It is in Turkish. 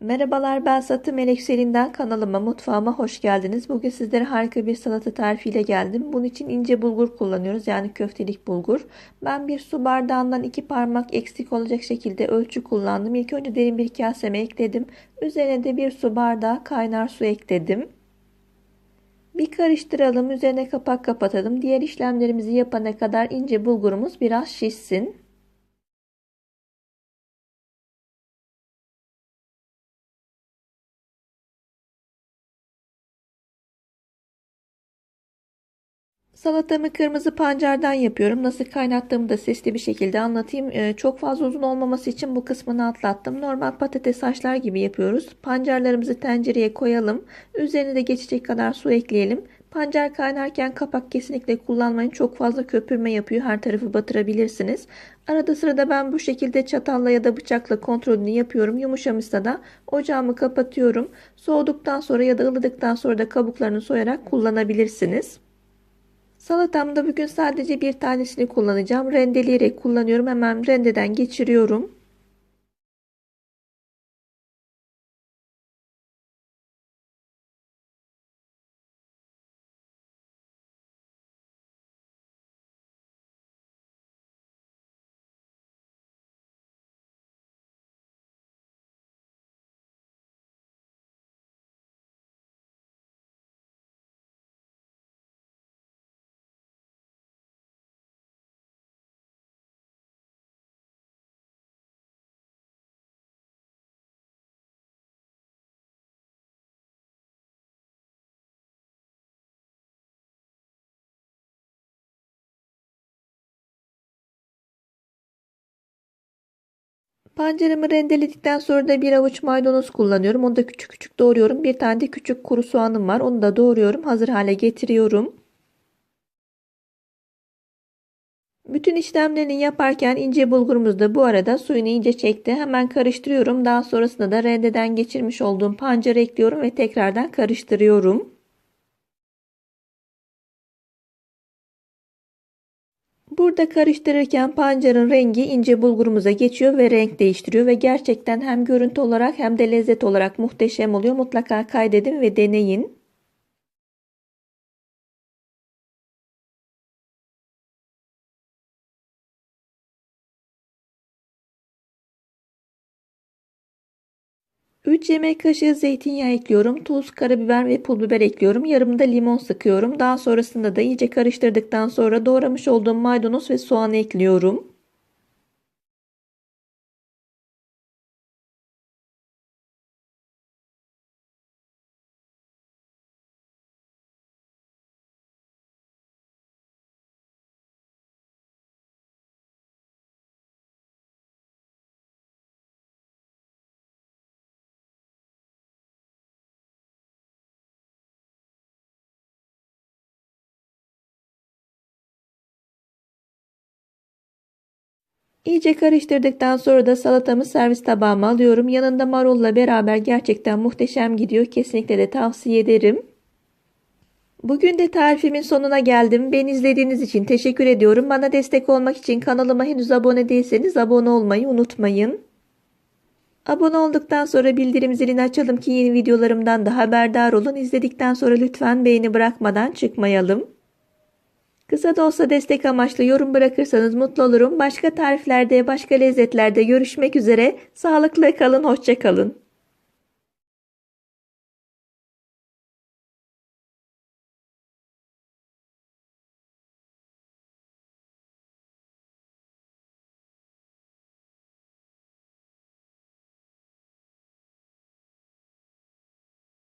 Merhabalar ben Satı Melek Selin'den kanalıma mutfağıma hoş geldiniz. Bugün sizlere harika bir salata tarifiyle geldim. Bunun için ince bulgur kullanıyoruz yani köftelik bulgur. Ben bir su bardağından iki parmak eksik olacak şekilde ölçü kullandım. İlk önce derin bir kaseme ekledim. Üzerine de bir su bardağı kaynar su ekledim. Bir karıştıralım üzerine kapak kapatalım. Diğer işlemlerimizi yapana kadar ince bulgurumuz biraz şişsin. Salatamı kırmızı pancardan yapıyorum. Nasıl kaynattığımı da sesli bir şekilde anlatayım. Ee, çok fazla uzun olmaması için bu kısmını atlattım. Normal patates haşlar gibi yapıyoruz. Pancarlarımızı tencereye koyalım. Üzerine de geçecek kadar su ekleyelim. Pancar kaynarken kapak kesinlikle kullanmayın. Çok fazla köpürme yapıyor. Her tarafı batırabilirsiniz. Arada sırada ben bu şekilde çatalla ya da bıçakla kontrolünü yapıyorum. Yumuşamışsa da ocağımı kapatıyorum. Soğuduktan sonra ya da ılıdıktan sonra da kabuklarını soyarak kullanabilirsiniz. Salatamda bugün sadece bir tanesini kullanacağım. Rendeleyerek kullanıyorum. Hemen rendeden geçiriyorum. Pancarımı rendeledikten sonra da bir avuç maydanoz kullanıyorum. Onu da küçük küçük doğruyorum. Bir tane de küçük kuru soğanım var. Onu da doğruyorum. Hazır hale getiriyorum. Bütün işlemlerini yaparken ince bulgurumuz da bu arada suyunu iyice çekti. Hemen karıştırıyorum. Daha sonrasında da rendeden geçirmiş olduğum pancarı ekliyorum ve tekrardan karıştırıyorum. Burada karıştırırken pancarın rengi ince bulgurumuza geçiyor ve renk değiştiriyor ve gerçekten hem görüntü olarak hem de lezzet olarak muhteşem oluyor. Mutlaka kaydedin ve deneyin. Üç yemek kaşığı zeytinyağı ekliyorum. Tuz, karabiber ve pul biber ekliyorum. Yarım da limon sıkıyorum. Daha sonrasında da iyice karıştırdıktan sonra doğramış olduğum maydanoz ve soğan ekliyorum. İyice karıştırdıktan sonra da salatamı servis tabağıma alıyorum. Yanında marulla beraber gerçekten muhteşem gidiyor. Kesinlikle de tavsiye ederim. Bugün de tarifimin sonuna geldim. Beni izlediğiniz için teşekkür ediyorum. Bana destek olmak için kanalıma henüz abone değilseniz abone olmayı unutmayın. Abone olduktan sonra bildirim zilini açalım ki yeni videolarımdan da haberdar olun. İzledikten sonra lütfen beğeni bırakmadan çıkmayalım. Kısa da olsa destek amaçlı yorum bırakırsanız mutlu olurum. Başka tariflerde, başka lezzetlerde görüşmek üzere. Sağlıklı kalın, hoşça kalın.